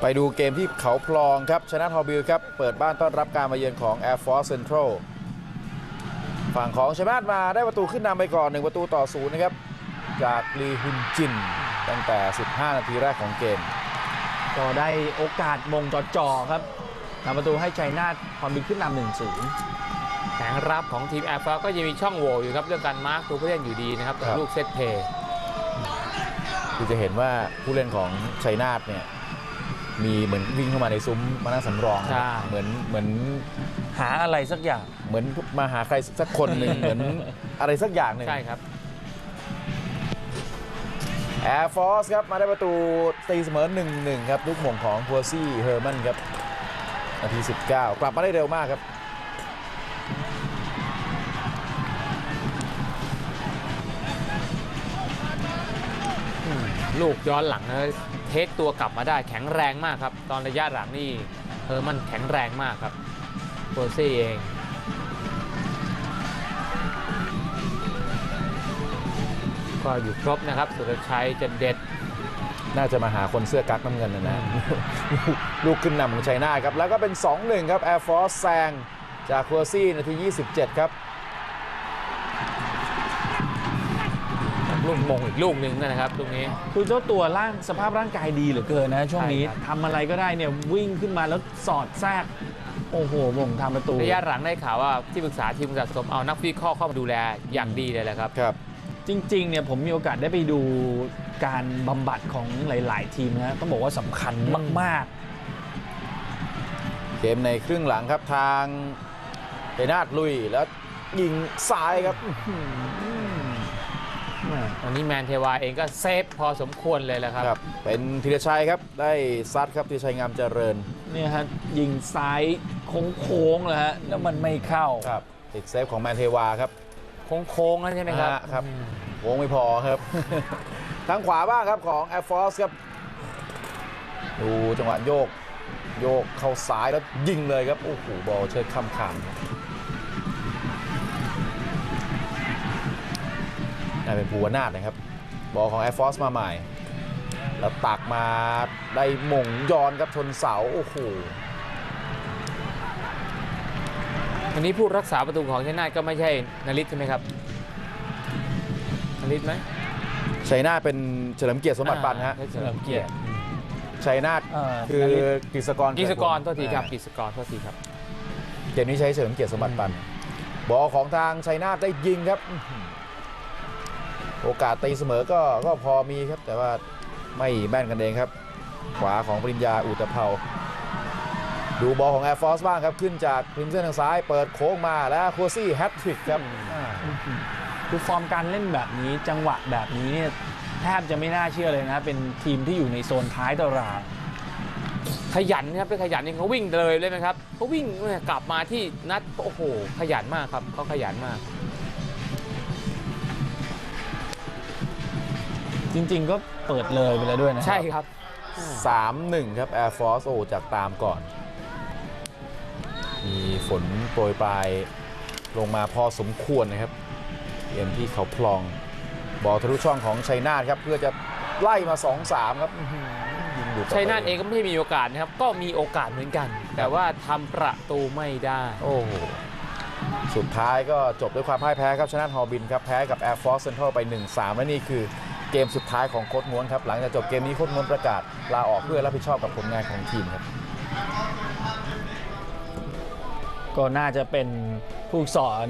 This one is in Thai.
ไปดูเกมที่เขาพลองครับ ชนะทอบิลครับ เปิดบ้านต้อนรับการมาเยือนของ Air Force Central ฝั่งของชมาตมาได้ประตูขึ้นนำไปก่อน 1 ประตูต่อศูนย์นะครับ จากลีฮุนจิน ตั้งแต่ 15 นาทีแรกของเกม ก็ได้โอกาสมงจ่อๆครับทำประตูให้ชัยนาทความบินขึ้นนำหนึ่งศูนย์แผงรับของทีมแอร์ฟอก็ยังมีช่องโหว่อยู่ครับ เรื่องการมาร์คตัวผู้เล่นอยู่ดีนะครับครักับบลูกเซตเพย์คือจะเห็นว่าผู้เล่นของชัยนาทเนี่ย มีเหมือนวิ่งเข้ามาในซุ้มมานั่งสำรองนะเหมือนเหมือนหาอะไรสักอย่าง เหมือนมาหาใครสักคนหนึ่ง เหมือนอะไรสักอย่างหนึ่ง ใช่ครับ Air Force ครับ มาได้ประตูตีเสมอ 1-1 ครับ ลูกหม่งของพัวซี่เฮอร์มันครับ นาที 19 กลับมาได้เร็วมากครับ ลูกย้อนหลังนะเทคตัวกลับมาได้แข็งแรงมากครับ ตอนระยะหลังนี่เออมันแข็งแรงมากครับโปรซี่เองก็อยู่ครบนะครับ สุรชัยจะเด็ดน่าจะมาหาคนเสื้อกั๊กน้ำเงินนะนะ ลูกขึ้นนำของชัยนาครับ แล้วก็เป็น 2-1 ครับ Air Force แซงจากพัวซี่นาที 27 ครับ ลูกมงอีกลูกหนึ่งนะครับลูกนี้ คือเจ้าตัวร่างสภาพร่างกายดีเหลือเกินนะช่วงนี้ใช่ครับ ทำอะไรก็ได้เนี่ยวิ่งขึ้นมาแล้วสอดแทรกโอ้โหมงทำประตู ระยะหลังได้ข่าวว่าที่ปรึกษาทีมสะสมเอานักวิเคราะห์เข้ามาดูแลอย่างดีเลยแหละครับ ครับ จริงๆเนี่ยผมมีโอกาสได้ไปดูการบำบัดของหลาย ๆ ทีมนะต้องบอกว่าสำคัญมาก เกมในครึ่งหลังครับทางชัยนาทลุยแล้วยิงซ้ายครับ ๆ ตอนนี้แมนเทวาเองก็เซฟพอสมควรเลยแหละครับ ครับเป็นธีรชัยครับได้ซัดครับธีรชัยงามเจริญเนี่ยฮะยิงซ้ายโค้งๆเลยฮะแล้วมันไม่เข้า ครับติดเซฟของแมนเทวาครับ โค้งๆนั่นใช่ไหมครับ ฮะครับโค้งไม่พอครับ ทางขวาบ้างครับของ Air Force ครับ ดูจังหวะโยก โยกเข้าซ้ายแล้วยิงเลยครับ โอ้โหบอลเชิดข้ามคาน น่าเป็นภูวนาถนะครับ บอลของ Air Force มาใหม่ แล้วตักมาได้หม่งย้อนครับชนเสา โอ้โหอันนี้ผู้รักษาประตูของชัยนาทก็ไม่ใช่นลิศใช่ไหมครับนลิศไหมชัยนาทเป็นเฉลิมเกียรติสมบัติปันฮะอ่าเฉลิมเกียรติชัยนาทเอ่อคือนฤทธิ์กฤษกรกิจกรเดโทษทีครับอ่ากิจกรโทษทีครับเกมนี้ใช้เฉลิมเกียรติสมบัติปัน บอลของทางชัยนาทได้ยิงครับอื้อหือ โอกาสตีเสมอก็ก็พอมีครับ แต่ว่าไม่แม่นกันเองครับ ขวาของปริญญาอุตภเปาดูบอลของ Air Force บ้างครับ ขึ้นจากริมเส้นทางซ้าย เปิดโค้งมาแล้วคัวซี่แฮตทริกครับอ่าคือฟอร์มการเล่นแบบนี้จังหวะแบบนี้เนี่ยแทบจะไม่น่าเชื่อเลยนะ เป็นทีมที่อยู่ในโซนท้ายตารางขยันนะครับเป็นขยันนี่เขาวิ่งเลยเลยไหมครับเขาวิ่งเนี่ยกลับมาที่นัดโอ้โห ขยันมากครับเขาขยันมาก จริง ๆ ก็เปิดเลยไปแล้วด้วยนะใช่ครับ 3-1 ครับ Air Force โอ้จากตามก่อน มีฝนโปรยปลายลงมาพอสมควรนะครับเกมที่เขาพลองบอลทะลุช่องของชัยนาทครับ เพื่อจะไล่มา 2-3 ครับอื้อหือยิงดูดต่ไปชัยนาทเองก็ไม่ได้มีโอกาสนะครับ ก็มีโอกาสเหมือนกัน แต่ว่าทำประตูไม่ได้ โอ้โหสุดท้ายก็จบด้วยความพ่ายแพ้ครับชนะฮอบินครับ แพ้กับ Air Force Central ไป 1-3 และนี่คือ เกมสุดท้ายของโค้ดม้วนครับหลังจากจบเกมนี้โค้ดม้วนประกาศลาออกเพื่อรับผิดชอบกับผลงานของทีมครับก็น่าจะเป็นผู้สอน